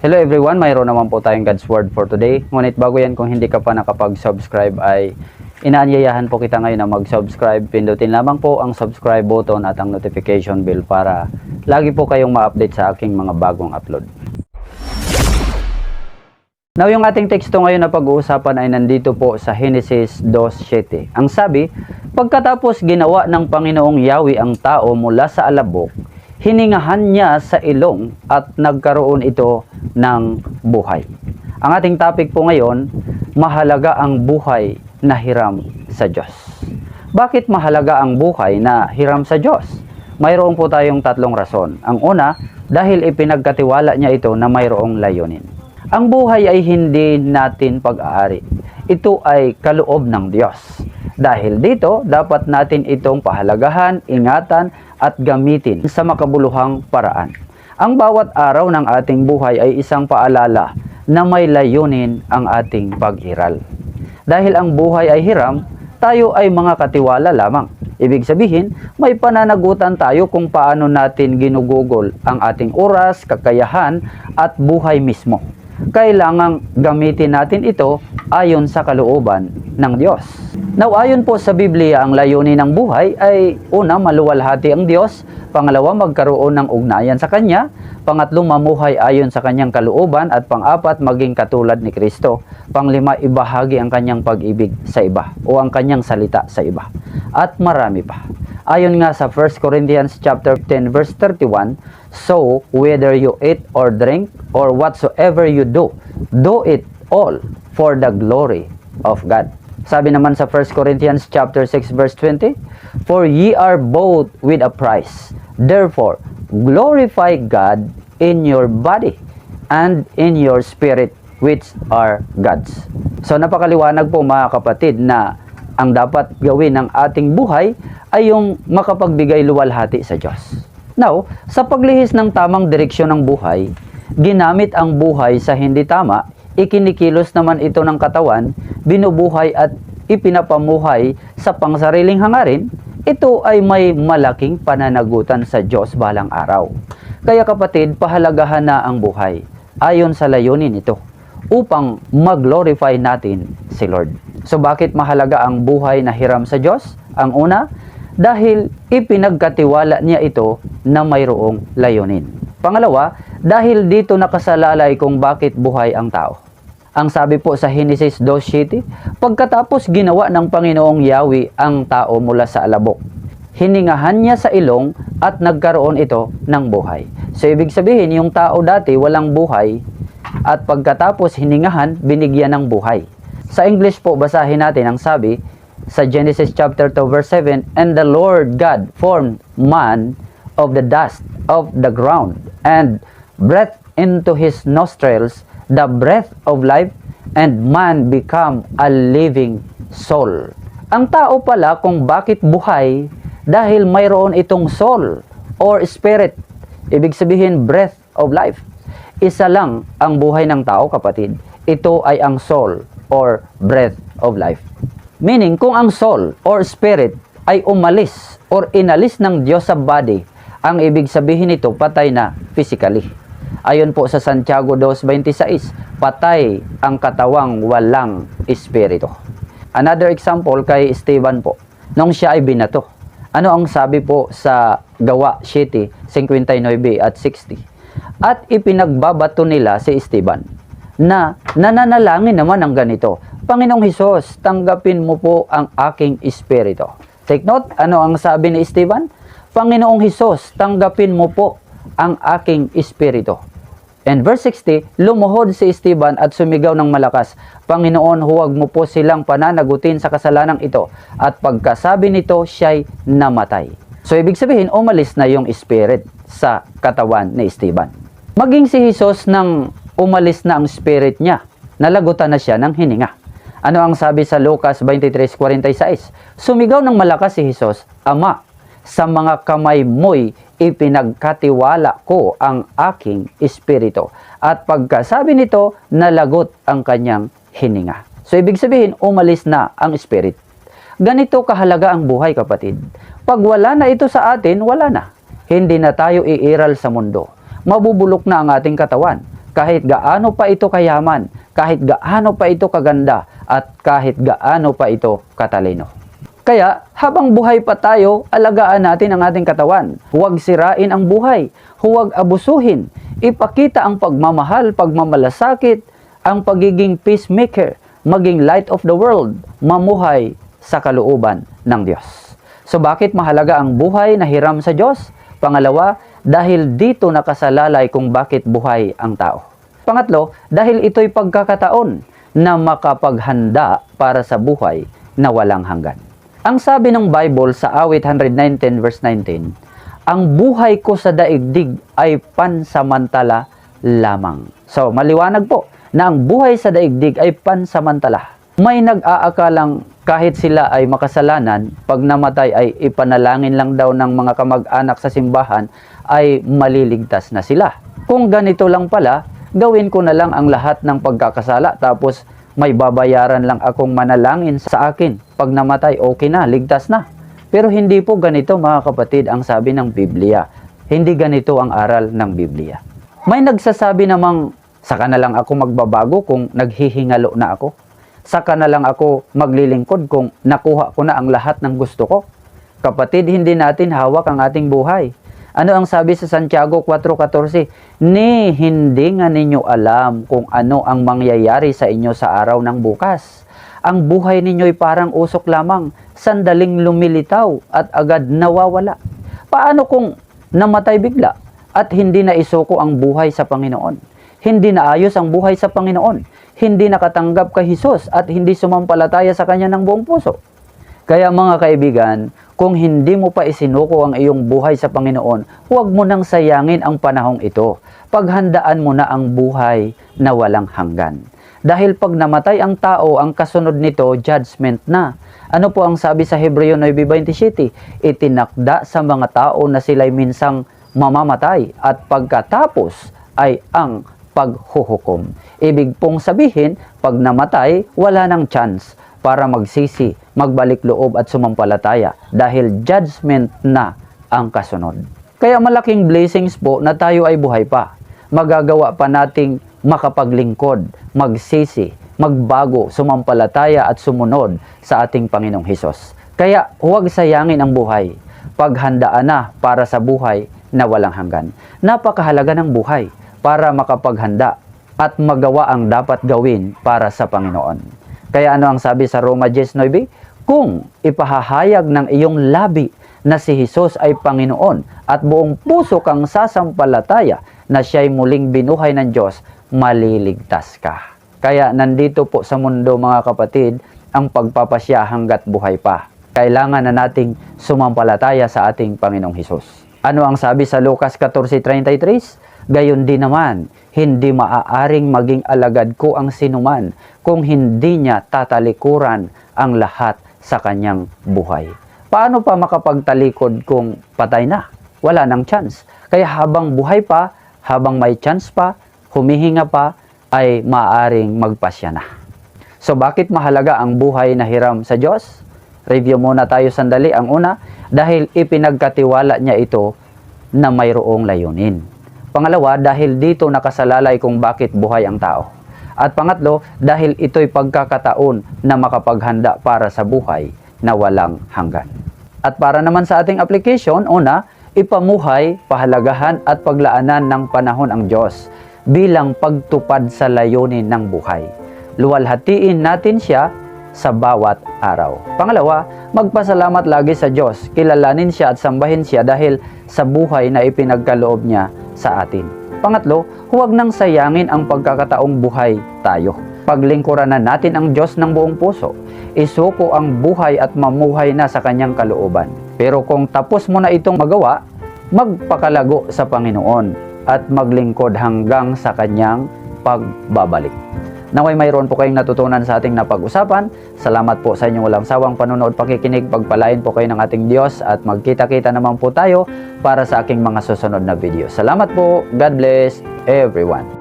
Hello everyone, mayroon naman po tayong God's Word for today. Ngunit bago yan, kung hindi ka pa nakapag-subscribe ay inaanyayahan po kita ngayon na mag-subscribe. Pindutin lamang po ang subscribe button at ang notification bell para lagi po kayong ma-update sa aking mga bagong upload. Now, yung ating teksto ngayon na pag-uusapan ay nandito po sa Genesis 2.7. Ang sabi, Pagkatapos ginawa ng Panginoong Yahweh ang tao mula sa alabok, hiningahan niya sa ilong at nagkaroon ito ng buhay. Ang ating topic po ngayon, mahalaga ang buhay na hiram sa Diyos. Bakit mahalaga ang buhay na hiram sa Diyos? Mayroon po tayong tatlong rason. Ang una, dahil ipinagkatiwala niya ito na mayroong layunin. Ang buhay ay hindi natin pag-aari. Ito ay kaloob ng Diyos. Dahil dito, dapat natin itong pahalagahan, ingatan, at gamitin sa makabuluhang paraan. Ang bawat araw ng ating buhay ay isang paalala na may layunin ang ating paghiral. Dahil ang buhay ay hiram, tayo ay mga katiwala lamang. Ibig sabihin, may pananagutan tayo kung paano natin ginugugol ang ating oras, kakayahan, at buhay mismo. Kailangang gamitin natin ito ayon sa kalooban ng Diyos. Now, ayon po sa Biblia, ang layunin ng buhay ay una, maluwalhati ang Diyos, pangalawa, magkaroon ng ugnayan sa Kanya, pangatlo, mamuhay ayon sa Kanyang kalooban, at pangapat, maging katulad ni Kristo. Panglima, ibahagi ang Kanyang pag-ibig sa iba o ang Kanyang salita sa iba. At marami pa. Ayon nga sa 1 Corinthians chapter 10 verse 31, So whether you eat or drink or whatsoever you do, do it all for the glory of God. Sabi naman sa 1 Corinthians chapter 6 verse 20, For ye are bought with a price. Therefore, glorify God in your body and in your spirit which are God's. So napakaliwanag po mga kapatid na ang dapat gawin ng ating buhay ay yung makapagbigay luwalhati sa Diyos. Now, sa paglihis ng tamang direksyon ng buhay, ginamit ang buhay sa hindi tama, ikinikilos naman ito ng katawan, binubuhay at ipinapamuhay sa pangsariling hangarin, ito ay may malaking pananagutan sa Diyos balang araw. Kaya kapatid, pahalagahan na ang buhay ayon sa layunin ito upang mag-glorify natin si Lord. So bakit mahalaga ang buhay na hiram sa Diyos? Ang una, dahil ipinagkatiwala niya ito na mayroong layunin. Pangalawa, dahil dito nakasalalay kung bakit buhay ang tao. Ang sabi po sa Genesis 2.7, pagkatapos ginawa ng Panginoong Yahweh ang tao mula sa alabok, hiningahan niya sa ilong at nagkaroon ito ng buhay. So ibig sabihin, yung tao dati walang buhay at pagkatapos hiningahan, binigyan ng buhay. Sa English po, basahin natin ang sabi sa Genesis chapter 2 verse 7, And the Lord God formed man of the dust of the ground and breathed into his nostrils the breath of life and man become a living soul. Ang tao pala kung bakit buhay dahil mayroon itong soul or spirit. Ibig sabihin breath of life. Isa lang ang buhay ng tao kapatid. Ito ay ang soul or breath of life. Meaning, kung ang soul or spirit ay umalis or inalis ng Diyos sa body, ang ibig sabihin nito patay na physically. Ayon po sa Santiago 2.26, patay ang katawang walang espiritu. Another example kay Esteban po, nung siya ay binato. Ano ang sabi po sa Gawa 7, 59 at 60? At ipinagbabato nila si Esteban na nananalangin naman ng ganito, Panginoong Hesus, tanggapin mo po ang aking espiritu. Take note, ano ang sabi ni Esteban? Panginoong Hesus, tanggapin mo po ang aking espiritu. And verse 60, lumuhod si Esteban at sumigaw ng malakas, Panginoon, huwag mo po silang pananagutin sa kasalanang ito. At pagkasabi nito, siya'y namatay. So, ibig sabihin, umalis na yung spirit sa katawan ni Esteban. Maging si Jesus nang umalis na ang spirit niya, nalagutan na siya ng hininga. Ano ang sabi sa Lucas 23.46? Sumigaw ng malakas si Jesus, Ama, sa mga kamay mo'y ipinagkatiwala ko ang aking espiritu. At pagkasabi nito, nalagot ang kanyang hininga. So ibig sabihin, umalis na ang spirit. Ganito kahalaga ang buhay kapatid. Pag wala na ito sa atin, wala na. Hindi na tayo iiral sa mundo. Mabubulok na ang ating katawan. kahit gaano pa ito kayaman, kahit gaano pa ito kaganda, at kahit gaano pa ito katalino. Kaya habang buhay pa tayo, alagaan natin ang ating katawan. Huwag sirain ang buhay, huwag abusuhin. Ipakita ang pagmamahal, pagmamalasakit, ang pagiging peacemaker, maging light of the world, mamuhay sa kalooban ng Diyos. So bakit mahalaga ang buhay na hiram sa Diyos? Pangalawa, dahil dito nakasalalay kung bakit buhay ang tao. Pangatlo, dahil ito'y pagkakataon na makapaghanda para sa buhay na walang hanggan. Ang sabi ng Bible sa awit 119 verse 19, ang buhay ko sa daigdig ay pansamantala lamang. So, maliwanag po na ang buhay sa daigdig ay pansamantala. May nag-aakalang kahit sila ay makasalanan, pag namatay ay ipanalangin lang daw ng mga kamag-anak sa simbahan, ay maliligtas na sila. Kung ganito lang pala, gawin ko na lang ang lahat ng pagkakasala tapos may babayaran lang akong manalangin sa akin. Pag namatay, okay na, ligtas na. Pero hindi po ganito mga kapatid ang sabi ng Biblia. Hindi ganito ang aral ng Biblia. May nagsasabi namang, saka na lang ako magbabago kung naghihingalo na ako. Saka na lang ako maglilingkod kung nakuha ko na ang lahat ng gusto ko. Kapatid, hindi natin hawak ang ating buhay. Ano ang sabi sa Santiago 4.14? Ni hindi nga ninyo alam kung ano ang mangyayari sa inyo sa araw ng bukas. Ang buhay ninyo'y parang usok lamang, sandaling lumilitaw at agad nawawala. Paano kung namatay bigla at hindi na isuko ang buhay sa Panginoon? Hindi na ayos ang buhay sa Panginoon. Hindi nakatanggap kay Jesus at hindi sumampalataya sa Kanya ng buong puso. Kaya mga kaibigan, kung hindi mo pa isinuko ang iyong buhay sa Panginoon, huwag mo nang sayangin ang panahong ito. Paghandaan mo na ang buhay na walang hanggan. Dahil pag namatay ang tao, ang kasunod nito, judgment na. Ano po ang sabi sa Hebreo 9.27? Itinakda sa mga tao na sila'y minsang mamamatay at pagkatapos ay ang paghuhukom. Ibig pong sabihin, pag namatay, wala nang chance para magsisi, magbalik loob at sumampalataya dahil judgment na ang kasunod. Kaya malaking blessings po na tayo ay buhay pa. Magagawa pa nating makapaglingkod, magsisi, magbago, sumampalataya at sumunod sa ating Panginoong Hesus. Kaya huwag sayangin ang buhay. Paghandaan na para sa buhay na walang hanggan. Napakahalaga ng buhay para makapaghanda at magawa ang dapat gawin para sa Panginoon. Kaya ano ang sabi sa Roma 10.9? Kung ipahahayag ng iyong labi na si Jesus ay Panginoon at buong puso kang sasampalataya na siya'y muling binuhay ng Diyos, maliligtas ka. Kaya nandito po sa mundo mga kapatid ang pagpapasya hanggat buhay pa. Kailangan na nating sumampalataya sa ating Panginoong Hesus. Ano ang sabi sa Lucas 14.33? Gayon din naman, hindi maaaring maging alagad ko ang sinuman kung hindi niya tatalikuran ang lahat sa kanyang buhay. Paano pa makapagtalikod kung patay na? Wala nang chance. Kaya habang buhay pa, habang may chance pa, humihinga pa, ay maaaring magpasya na. So bakit mahalaga ang buhay na hiram sa Diyos? Review muna tayo sandali. Ang una, dahil ipinagkatiwala niya ito na mayroong layunin. Pangalawa, dahil dito nakasalalay kung bakit buhay ang tao. At pangatlo, dahil ito'y pagkakataon na makapaghanda para sa buhay na walang hanggan. At para naman sa ating application, una, ipamuhay, pahalagahan at paglaanan ng panahon ang Diyos bilang pagtupad sa layunin ng buhay. Luwalhatiin natin siya sa bawat araw. Pangalawa, magpasalamat lagi sa Diyos. Kilalanin siya at sambahin siya dahil sa buhay na ipinagkaloob niya sa atin. Pangatlo, huwag nang sayangin ang pagkakataong buhay tayo. Paglingkuran na natin ang Diyos ng buong puso. Isuko ang buhay at mamuhay na sa kanyang kalooban. Pero kung tapos mo na itong magawa, magpakalago sa Panginoon at maglingkod hanggang sa kanyang pagbabalik. Naway mayroon po kayong natutunan sa ating napag-usapan. Salamat po sa inyong walang sawang panonood, pakikinig, pagpalain po kayo ng ating Diyos at magkita-kita naman po tayo para sa aking mga susunod na video. Salamat po. God bless everyone.